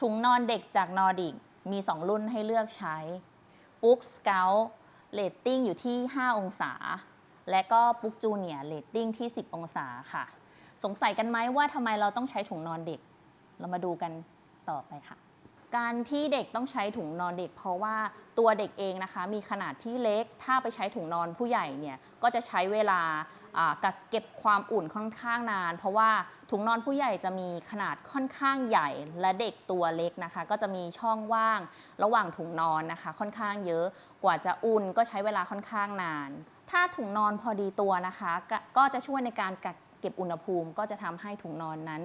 ถุงนอนเด็กจากนอร์ดิกมี 2 รุ่นให้เลือกใช้ปุ๊กสเกลเลตติ้งอยู่ที่ 5 องศา และก็ปุ๊กจูเนียเลตติ้งที่ 10 องศาค่ะ สงสัยกันไหมว่าทำไมเราต้องใช้ถุงนอนเด็ก เรามาดูกันต่อไปค่ะ การที่เด็กต้องใช้ถุงนอนเด็ก เพราะว่าตัวเด็กเองนะคะ มีขนาดที่เล็ก ถ้าไปใช้ถุงนอนผู้ใหญ่เนี่ยก็จะใช้เวลากักเก็บความอุ่นค่อนข้างนาน เพราะว่าถุงนอนผู้ใหญ่จะมีขนาดค่อนข้างใหญ่ และเด็กตัวเล็กนะคะ ก็จะมีช่องว่างระหว่างถุงนอนนะคะ ค่อนข้างเยอะกว่าจะอุ่นก็ใช้เวลาค่อนข้างนาน ถ้าถุงนอนพอดีตัวนะคะกก็จะช่วยในการกักเก็บอุณหภูมิ ก็จะทำให้ถุงนอนนั้น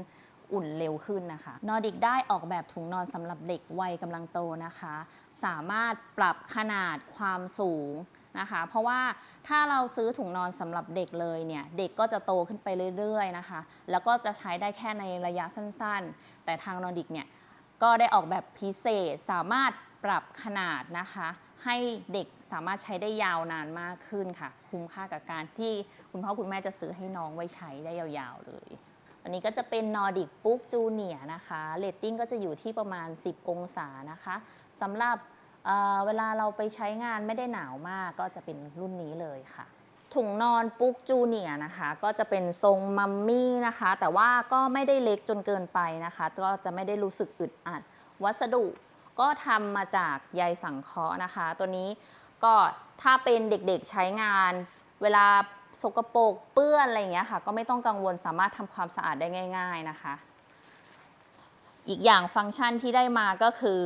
อุ่นเร็วขึ้นนะคะนอร์ดิกได้ออกแบบถุงนอนสำหรับเด็กวัยกำลังโตนะคะ สามารถปรับขนาดความสูงนะคะ เพราะว่าถ้าเราซื้อถุงนอนสำหรับเด็กเลยเนี่ยเด็กก็จะโตขึ้นไปเรื่อยๆนะคะ แล้วก็จะใช้ได้แค่ในระยะสั้นๆ แต่ทางนอร์ดิกเนี่ยก็ได้ออกแบบพิเศษสามารถปรับขนาดนะคะ ให้เด็กสามารถใช้ได้ยาวนานมากขึ้นค่ะ คุ้มค่ากับการที่คุณพ่อคุณแม่จะซื้อให้น้องไว้ใช้ได้ยาวๆเลย อันนี้ก็จะเป็น Nordic Book Junior นะคะเรตติ้งก็จะอยู่ที่ประมาณ 10 องศานะคะสำหรับเเวลาเราไปใช้งานไม่ได้หนาวมากก็จะเป็นรุ่นนี้เลยค่ะ ถุงนอนปุ๊กจูเนียนะคะ ก็จะเป็นทรงมัมมี่นะคะ แต่ว่าก็ไม่ได้เล็กจนเกินไปนะคะ ก็จะไม่ได้รู้สึกอึดอัด วัสดุก็ทำมาจากใยสังเคราะห์นะคะ ตัวนี้ก็ถ้าเป็นเด็กๆใช้งาน เวลา สกปรกเปื้อนอะไรอย่างเงี้ยค่ะ ก็ไม่ต้องกังวลสามารถทำความสะอาดได้ง่าย ๆนะคะ อีกอย่างฟังก์ชันที่ได้มาก็คือ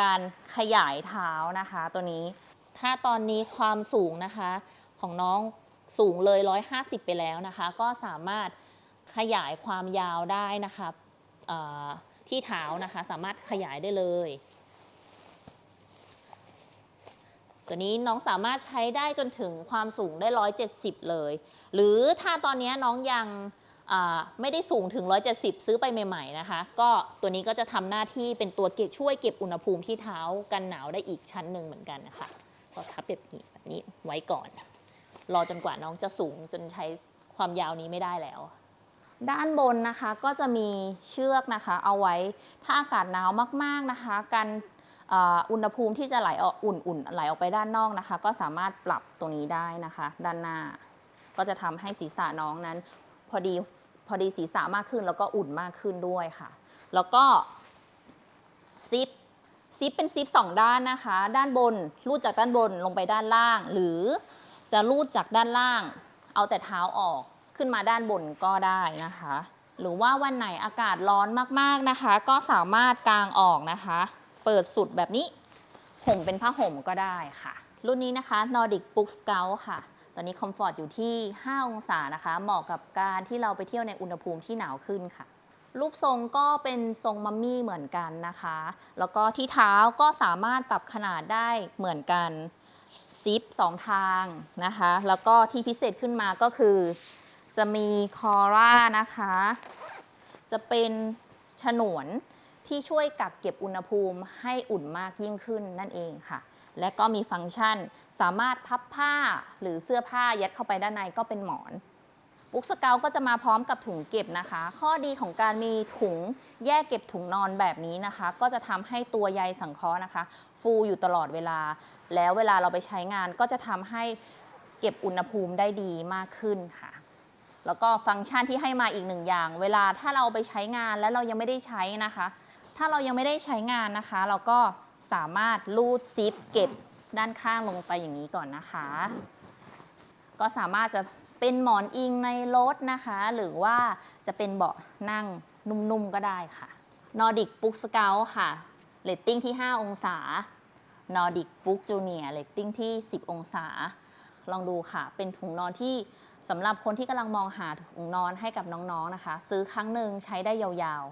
การขยายเท้านะคะ ตัวนี้ ถ้าตอนนี้ความสูงนะคะ ของน้องสูงเลย 150 ไปแล้วนะคะ ก็สามารถขยายความยาวได้นะคะที่เท้านะคะ สามารถขยายได้เลย ตัวนี้น้องสามารถใช้ได้จนถึงความสูงได้ 170 เลย หรือถ้าตอนนี้น้องยังไม่ได้สูงถึง 170 ซื้อไปใหม่ๆนะคะ ก็ตัวนี้ก็จะทำหน้าที่เป็นตัวเก็บช่วยเก็บอุณหภูมิที่เท้ากันหนาวได้อีกชั้นหนึ่งเหมือนกันนะคะก็ทับแบบนี้แบบนี้ไว้ก่อน รอจนกว่าน้องจะสูงจนใช้ความยาวนี้ไม่ได้แล้ว ด้านบนนะคะก็จะมีเชือกนะคะ เอาไว้ถ้าอากาศหนาวมากๆนะคะ กัน อุณหภูมิที่จะไหลออกอุ่นๆไหลออกไปด้านนอกนะคะ ก็สามารถปรับตรงนี้ได้นะคะ ด้านหน้า ก็จะทำให้ศีรษะน้องนั้น พอดีพอดีศีรษะมากขึ้นแล้วก็อุ่นมากขึ้นด้วยค่ะ แล้วก็ซิปซิปเป็นซิปสองด้านนะคะ ด้านบนรูดจากด้านบนลงไปด้านล่าง หรือจะรูดจากด้านล่าง เอาแต่เท้าออกขึ้นมาด้านบนก็ได้นะคะ หรือว่าวันไหนอากาศร้อนมากๆนะคะ ก็สามารถกางออกนะคะ เปิดสุดแบบนี้ ห่มเป็นผ้าห่มก็ได้ค่ะ รุ่นนี้นะคะ Nordic Book Scout ค่ะ ตอนนี้คอมฟอร์ตอยู่ที่ 5 องศานะคะ เหมาะกับการที่เราไปเที่ยวในอุณหภูมิที่หนาวขึ้นค่ะ รูปทรงก็เป็นทรงมัมมี่เหมือนกันนะคะ แล้วก็ที่เท้าก็สามารถปรับขนาดได้เหมือนกันซิปสองทางนะคะ แล้วก็ที่พิเศษขึ้นมาก็คือ จะมีคอร่านะคะ จะเป็นฉนวน ที่ช่วยกักเก็บอุณหภูมิให้อุ่นมากยิ่งขึ้นนั่นเองค่ะ และก็มีฟังก์ชันสามารถพับผ้าหรือเสื้อผ้ายัดเข้าไปด้านในก็เป็นหมอนบุ๊กสเกลก็จะมาพร้อมกับถุงเก็บนะคะ ข้อดีของการมีถุงแยกเก็บถุงนอนแบบนี้นะคะ ก็จะทำให้ตัวใยสังเคราะห์นะคะ ฟูอยู่ตลอดเวลา แล้วเวลาเราไปใช้งานก็จะทำให้เก็บอุณหภูมิได้ดีมากขึ้นค่ะ แล้วก็ฟังก์ชันที่ให้มาอีกหนึ่งอย่าง เวลาถ้าเราไปใช้งานแล้วเรายังไม่ได้ใช้นะคะ ถ้าเรายังไม่ได้ใช้งานนะคะ เราก็สามารถลูดซิปเก็บด้านข้างลงไปอย่างนี้ก่อนนะคะ ก็สามารถจะเป็นหมอนอิงในรถนะคะ หรือว่าจะเป็นเบาะนั่งนุ่มๆก็ได้ค่ะ Nordic Book Scout ค่ะเรตติ้งที่ 5 องศา Nordic Book Junior เรตติ้งที่ 10 องศา ลองดูค่ะ เป็นถุงนอนที่สำหรับคนที่กำลังมองหาถุงนอนให้กับน้องๆนะคะ ซื้อครั้งหนึ่งใช้ได้ยาว